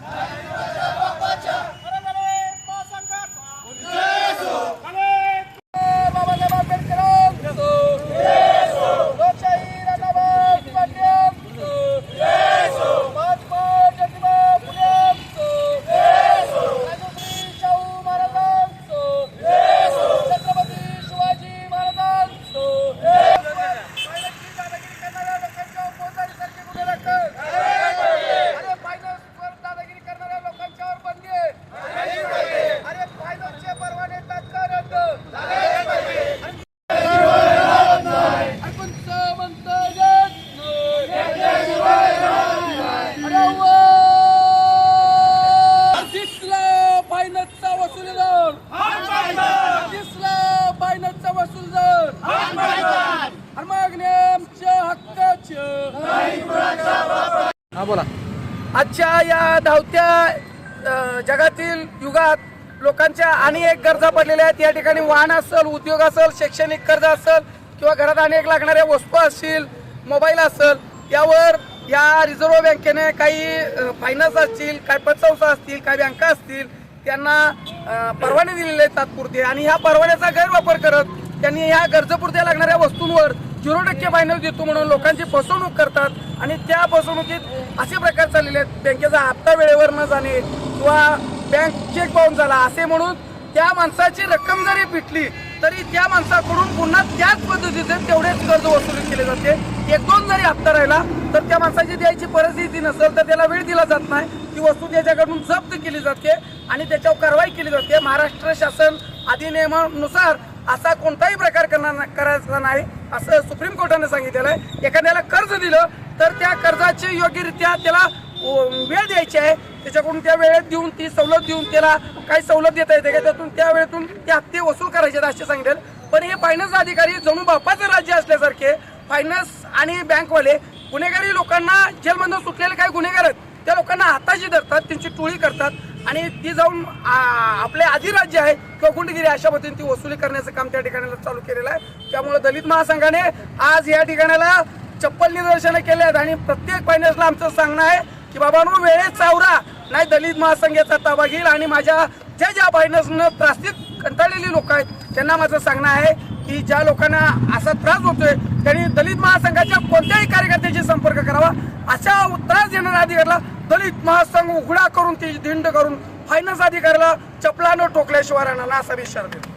가! हा बोला. आजच्या या धावत्या जगातील युगात लोकांच्या आणि एक गरजा पडलेल्या आहेत. या ठिकाणी वाहन असेल उद्योग असेल शैक्षणिक कर्ज असेल किंवा घरात अनेक लागणाऱ्या वस्तू असतील मोबाईल असेल यावर या रिझर्व्ह बँकेने काही फायनान्स असतील काही पतसंस्था असतील काही बँका असतील त्यांना परवाने दिलेले आहेत तात्पुरते. आणि ह्या परवान्याचा गैरवापर करत त्यांनी ह्या गरजेपुरत्या लागणाऱ्या वस्तूंवर झिरो टक्के फायनल देतो म्हणून लोकांची फसवणूक करतात आणि त्या फसवणुकीत असे प्रकार चाललेले आहेत. बँकेचा हप्ता वेळेवर न जाणे किंवा बँक चेक बाउन्स झाला असे म्हणून त्या माणसाची रक्कम जरी पिटली तरी त्या माणसाकडून पुन्हा त्याच पद्धतीचे तेवढेच कर्ज वसुली केले जाते. एक दोन जरी हप्ता राहिला तर त्या माणसाची द्यायची परिस्थिती नसेल तर त्याला वेळ दिला जात नाही. ती वस्तू त्याच्याकडून जप्त केली जाते आणि त्याच्यावर कारवाई केली जाते. महाराष्ट्र शासन अधिनियमानुसार असा कोणताही प्रकार करणार करायचा नाही असं सुप्रीम कोर्टाने सांगितलेलं आहे. एखाद्याला कर्ज दिलं तर त्या कर्जाची योग्यरित्या त्याला वेळ द्यायची आहे. त्याच्याकडून त्या वेळेत देऊन ती सवलत देऊन त्याला काही सवलत देता येते का? त्यातून त्या वेळेतून ते हप्ते वसूल करायचे आहेत असे सांगितले पण हे फायनान्स अधिकारी जणू बापाचं राज्य असल्यासारखे फायनान्स आणि बँकवाले गुन्हेगारी लोकांना जेलमधून सुटलेले काही गुन्हेगार आहेत. लोकांना हाताशी धरतात त्यांची टोळी करतात आणि ती जाऊन आपले अधिराज्य आहे किंवा गुंडगिरी अशा पद्धतीने ती वसुली करण्याचं काम त्या ठिकाणी चालू केलेलं आहे. त्यामुळे दलित महासंघाने आज या ठिकाणाला चप्पल निदर्शनं केले आहेत आणि प्रत्येक फायनान्सला आमचं सांगणं आहे की बाबा वेळेत चावरा नाही दलित महासंघाचा ताबा घेईल आणि माझ्या ज्या ज्या फायनान्सनं त्रासित कंटाळलेली लोक आहेत त्यांना माझं सांगणं आहे की ज्या लोकांना असा त्रास होतोय त्यांनी दलित महासंघाच्या कोणत्याही कार्यकर्त्याशी संपर्क करावा. अशा त्रास देणाऱ्या अधिकाऱ्याला दलित महासंघ उघडा करून ती धिंड करून फायनान्स अधिकाऱ्याला चपलानं टोकल्याशिवाय राहणार असा विचार देतो.